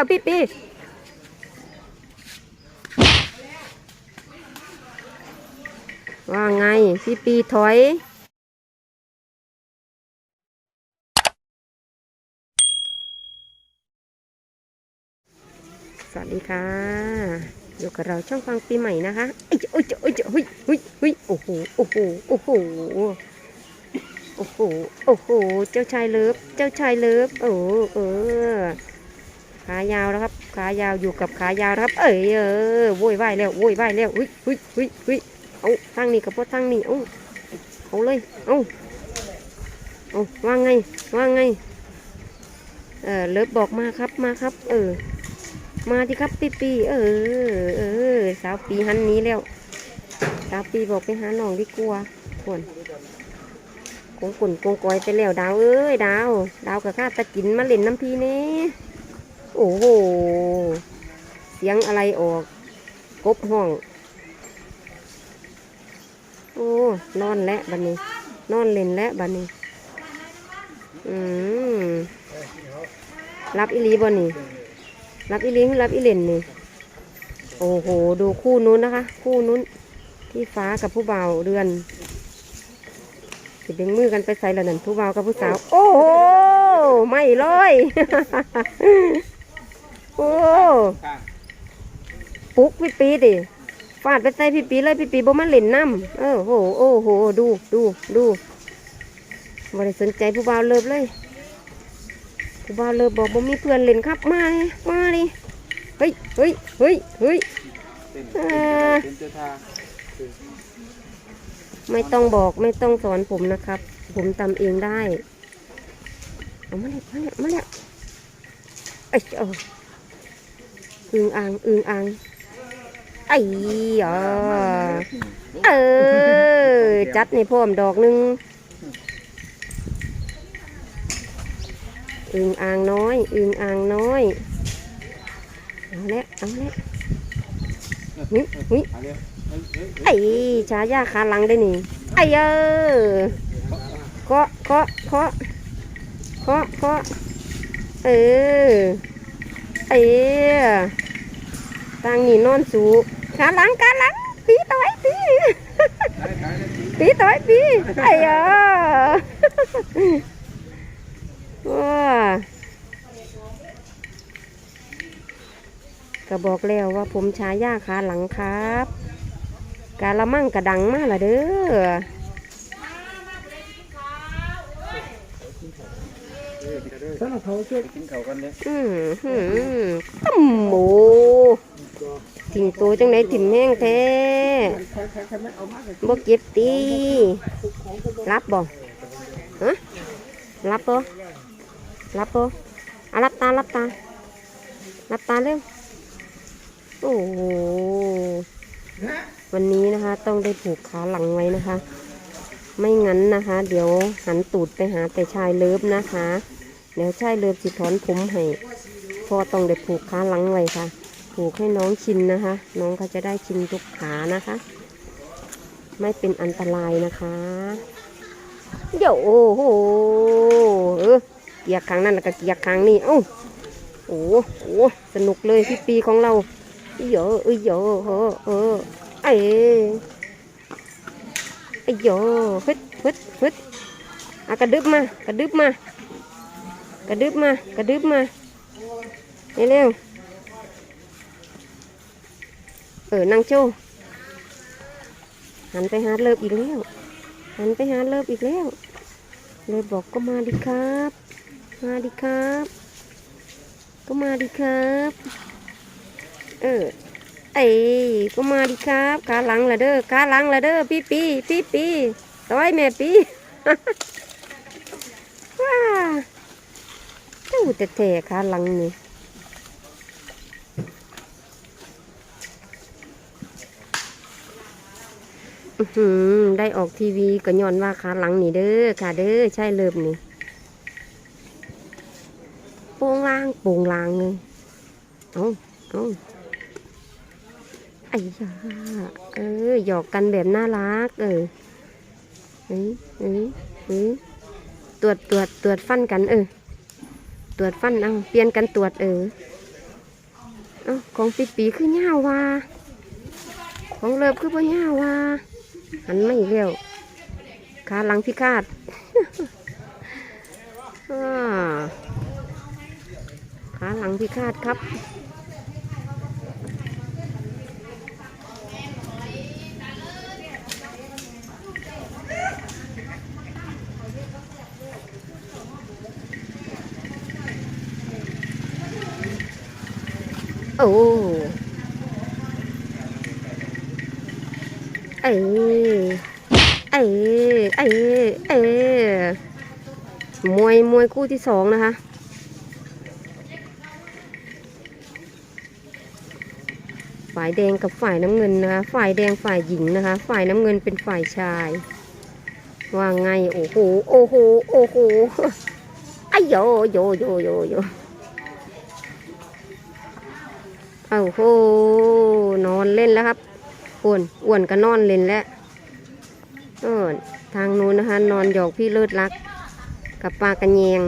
เอาพี่ปีว่าไงพี่ปีถอยสวัสดีค่ะอยู่กับเราช่องฟังปีใหม่นะคะเอ้ยโอ้ยโอ้ยเฮ้ยเฮ้ยเฮ้ยโอ้โหโอ้โหโอ้โหโอ้โหโอ้โหเจ้าชายเลิฟเจ้าชายเลิฟโอ้เออ ขายาวแล้วครับ ขายาวอยู่กับขายาวนะครับ เอ้ยเออโวยวายแล้วโวยวายแล้วเฮ้ยเฮ้ยเฮ้ยเฮ้ยเอาทางนี้กับพวกทางนี้เอาเอาเลยเอาเอาว่างไงว่างไงเออเลิฟบอกมาครับมาครับ เออ มาที่ครับปีปีเออเออสาวปีหันนี้แล้วสาวปีบอกไปหาน้องดีกว่าคนกงกุ่นกงกอยไปแล้วดาวเอ้ยดาว ดาวกับข้าตะกินมาเล่นน้ำพีเนี่ โอ้โห เสียงอะไรออก กบห้อง โอ้ นอนแล้วบันนี้ นอนเล่นแล้วบันนี้ อืมรับอีหลีบ่นี่ รับอีลิงรับอีเลนนี่ โอ้โห ดูคู่นู้นนะคะ คู่นู้น ที่ฟ้ากับผู้บ่าวเดือนสิดึงมือกันไปใส่ล้วนั่นผู้บ่าวกับผู้สาว โอ้โห ไม่เลย โอ้ปุ๊กพี่ปีดิฟาดไปใส่พี่ปีเลยพี่ปีบ่มาเล่นน้ำเออโหโอ้โหดูดูดูบ่ได้สนใจผู้บ่าวเลิฟเลย ผู้บ่าวเลิฟบอกบ่มีเพื่อนเล่นครับมาเลยมาเลยเฮ้ยเฮ้ยเฮ้ยเฮ้ยเป็นอ่าเป็นเจ้าท่าไม่ต้องบอกไม่ต้องสอนผมนะครับ ผมทำเองได้เอามาเลยมาเลยมาเลยไอ้ยเอา อึงอ่างอึงอ่างไอ้ยอเออ จัดในพร้อมดอกหนึ่งอึงอ่างน้อยอึงอ่างน้อยเอาละเอาละหึหึเอาเร็วเฮ้ยเฮ้ยไอ้ชายาขาหลังได้นี่ไอ้เออเคาะเคาะเคาะเคาะเคาะเออ เออทางนี่นอนสูขาหลังขาหลังปีต่อยปีได้ได้ได้จริงปีต่อยปีไอ้เออว้าก็บอกแล้วว่าผมชายาขาหลังครับกาละมั่งกระดังมากละเด้อสำหรับเขาช่วยกินเขากันเนี่ยอืมหืม ตั้มโหถิ่งโตจังไหนถิ่มแห้งแท้บ่เก็บตีรับบ่ฮะรับบ่รับบ่อรับตารับตารับตาเร็วโอ้โหวันนี้นะคะ ต้องได้ผูกขาหลังไว้นะคะ ไม่งั้นนะคะ เดี๋ยวหันตูดไปหาแต่ชายเลิฟนะคะ เดี๋ยวชายเลิฟสิถอนผมให้ พ่อต้องได้ผูกขาหลังไว้ค่ะ ผูกให้น้องชินนะคะ น้องเขาจะได้ชินทุกขานะคะ ไม่เป็นอันตรายนะคะเดี๋ยวโอ้โหเออเกียร์ครั้งนั้นแล้วก็เกียร์ครั้งนี้เอ้าโอ้โหสนุกเลยพี่ปีของเราเยอะเอ้ยเยอะเออเออเอ้ยไอ้เยอะฮึดฮึดฮึดอะกระดึบมากระดึบมากระดึบมากระดึบมา เร็วๆเออนั่งโชว์หันไปหาเลิฟอีกแล้ว หันไปหาเลิฟอีกแล้ว เลิฟบอกก็มาดิครับ มาดิครับ ก็มาดิครับ เออเอ้ก็มาดิครับขาหลังละเด้อขาหลังละเด้อพี่ปีพี่ปีต้อยแม่ปีว้าเจ้าแต่แต่ขาหลังนี่อื้อหือ ได้ออกทีวีก็ย้อนว่าขาหลังนี่เด้อค่ะเด้อใช่เลิมนี่โป่งล่างโป่งล่างเลยเอาเอาไอ้ยาเออหยอกกันแบบน่ารัก เออเอ้ยเอ้ยเอ้ยตรวจตรวจตรวจฟันกัน เออ ตรวจฟันเอาเปลี่ยนกันตรวจเออเอาของปีปีคือหญ้าว่าของเลิฟคือบ่หญ้าว่า หันไม่เร็วขาหลังพิฆาตขาหลังพิฆาตครับโอ้ เอ้เอ้เอ้เอ้มวยมวยคู่ที่สองนะคะ ฝ่ายแดงกับฝ่ายน้ำเงินนะคะ ฝ่ายแดงฝ่ายหญิงนะคะ ฝ่ายน้ำเงินเป็นฝ่ายชาย ว่าไง โอ้โห โอ้โห โอ้โหไอ้โยโยโยโยโยโอ้โห นอนเล่นแล้วครับ อ้วนอ้วนก็นอนเล่นแล้วเออทางนู้นนะคะ นอนหยอกพี่เลิศรัก กับปลากระเยง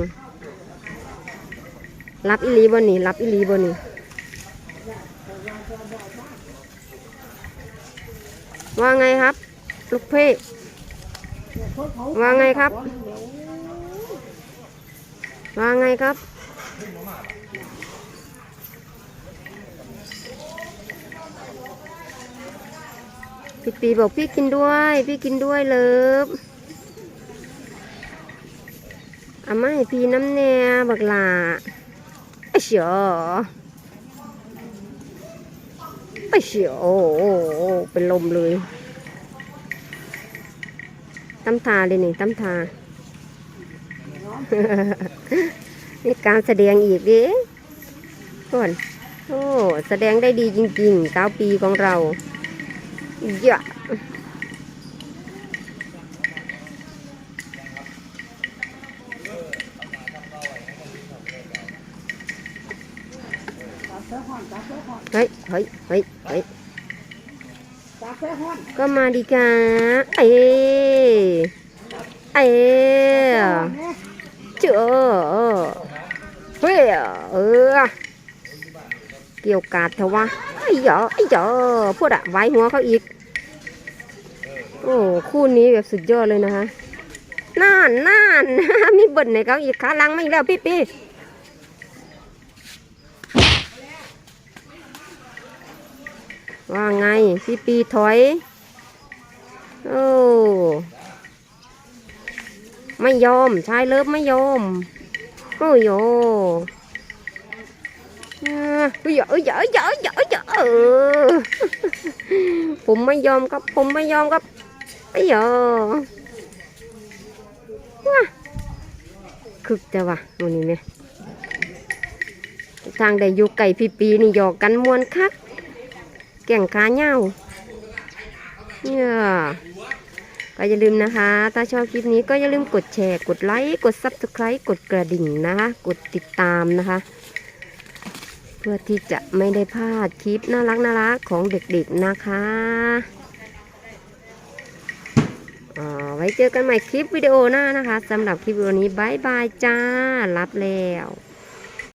รับอิลีบนี่รับอิลีบนี่ว่าไงครับ ลูกเพ่ว่าไงครับ ว่าไงครับ พี่ปีบอกพี่กินด้วย พี่กินด้วยเลิฟอามาให้พี่น้ำแน่บักหลาไอ้เฉียวไอ้เฉียวเป็นลมเลยตั้มทาเลยนี่ตั้มทานี่การแสดงอีกดิก่อนโอ้ แสดงได้ดีจริงๆเก้าปีของเรา อย่าเฮ้ยเฮ้ยเฮ้ยเฮ้ยก็มาดีกาเอ้เอ้เจอเฮ้ยเออเกี่ยวกาดเถอะวะ ไอ้เหยอไอ้เหยอพูดอะไว้หัวเขาอีก โอ้คู่นี้แบบสุดยอดเลยนะคะน่านน่านมีเบิ่นในเขาอีกขาลังไม่แล้วพี่ปีว่าไงพี่ปีถอย โอ้ ไม่ยอมชายเลิฟไม่ยอม โอ้โย อ้ยเอ้ยเอ้ยเอ้ยเอ้ยเอ้ยออผมไม่ยอมครับ ผมไม่ยอมครับไอ้ยอว้าคึกจะวะวันนี้เนี่ยทางได้อยู่ไก่พี่ปีนี่หยอกกันมวนคัก แก่งขาเหย้าเนี่ยก็อย่าลืมนะคะ ถ้าชอบคลิปนี้ก็อย่าลืมกดแชร์ กดไลค์ กด subscribe กดกระดิ่งนะคะ กดติดตามนะคะ พื่อที่จะไม่ได้พลาดคลิปน่ารักน่ารักของเด็กๆนะคะอ่าไว้เจอกันใหม่คลิปวิดีโอหน้านะคะสำหรับคลิปวิดีโอนี้บายบายจ้า รับแล้ว